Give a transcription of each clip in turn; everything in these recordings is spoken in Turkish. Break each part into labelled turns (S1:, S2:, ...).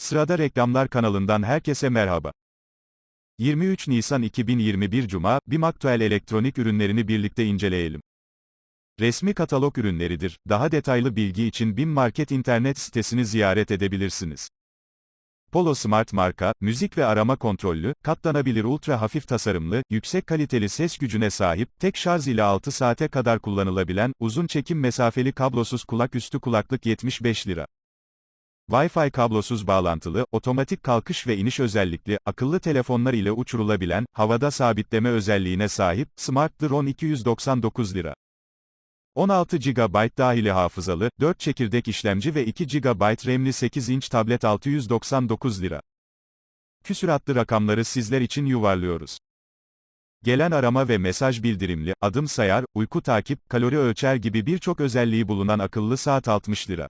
S1: Sırada reklamlar kanalından herkese merhaba. 23 Nisan 2021 Cuma, BİM aktüel elektronik ürünlerini birlikte inceleyelim. Resmi katalog ürünleridir. Daha detaylı bilgi için BİM Market internet sitesini ziyaret edebilirsiniz. Polo Smart marka, müzik ve arama kontrollü, katlanabilir ultra hafif tasarımlı, yüksek kaliteli ses gücüne sahip, tek şarj ile 6 saate kadar kullanılabilen, uzun çekim mesafeli kablosuz kulak üstü kulaklık 75 lira. Wi-Fi kablosuz bağlantılı, otomatik kalkış ve iniş özellikli, akıllı telefonlar ile uçurulabilen, havada sabitleme özelliğine sahip, Smart Drone 299 lira. 16 GB dahili hafızalı, 4 çekirdek işlemci ve 2 GB RAM'li 8 inç tablet 699 lira. Küsuratlı rakamları sizler için yuvarlıyoruz. Gelen arama ve mesaj bildirimli, adım sayar, uyku takip, kalori ölçer gibi birçok özelliği bulunan akıllı saat 60 lira.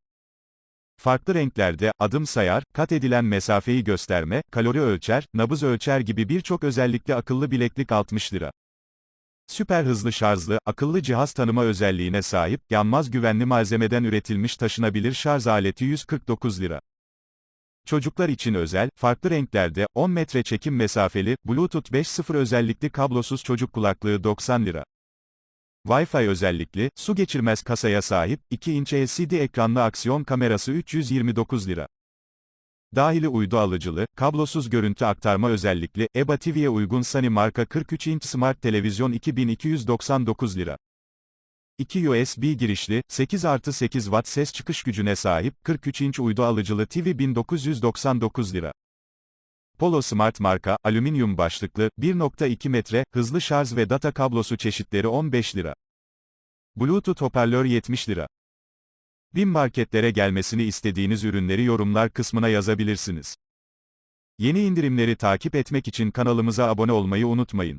S1: Farklı renklerde, adım sayar, kat edilen mesafeyi gösterme, kalori ölçer, nabız ölçer gibi birçok özellikli akıllı bileklik 60 lira. Süper hızlı şarjlı, akıllı cihaz tanıma özelliğine sahip, yanmaz güvenli malzemeden üretilmiş taşınabilir şarj aleti 149 lira. Çocuklar için özel, farklı renklerde, 10 metre çekim mesafeli, Bluetooth 5.0 özellikli kablosuz çocuk kulaklığı 90 lira. Wi-Fi özellikli, su geçirmez kasaya sahip, 2 inç LCD ekranlı aksiyon kamerası 329 lira. Dahili uydu alıcılı, kablosuz görüntü aktarma özellikli, EBA TV'ye uygun Sony marka 43 inç Smart Televizyon 2299 lira. 2 USB girişli, 8 artı 8 Watt ses çıkış gücüne sahip, 43 inç uydu alıcılı TV 1999 lira. Polo Smart marka, alüminyum başlıklı, 1.2 metre, hızlı şarj ve data kablosu çeşitleri 15 lira. Bluetooth hoparlör 70 lira. BİM marketlere gelmesini istediğiniz ürünleri yorumlar kısmına yazabilirsiniz. Yeni indirimleri takip etmek için kanalımıza abone olmayı unutmayın.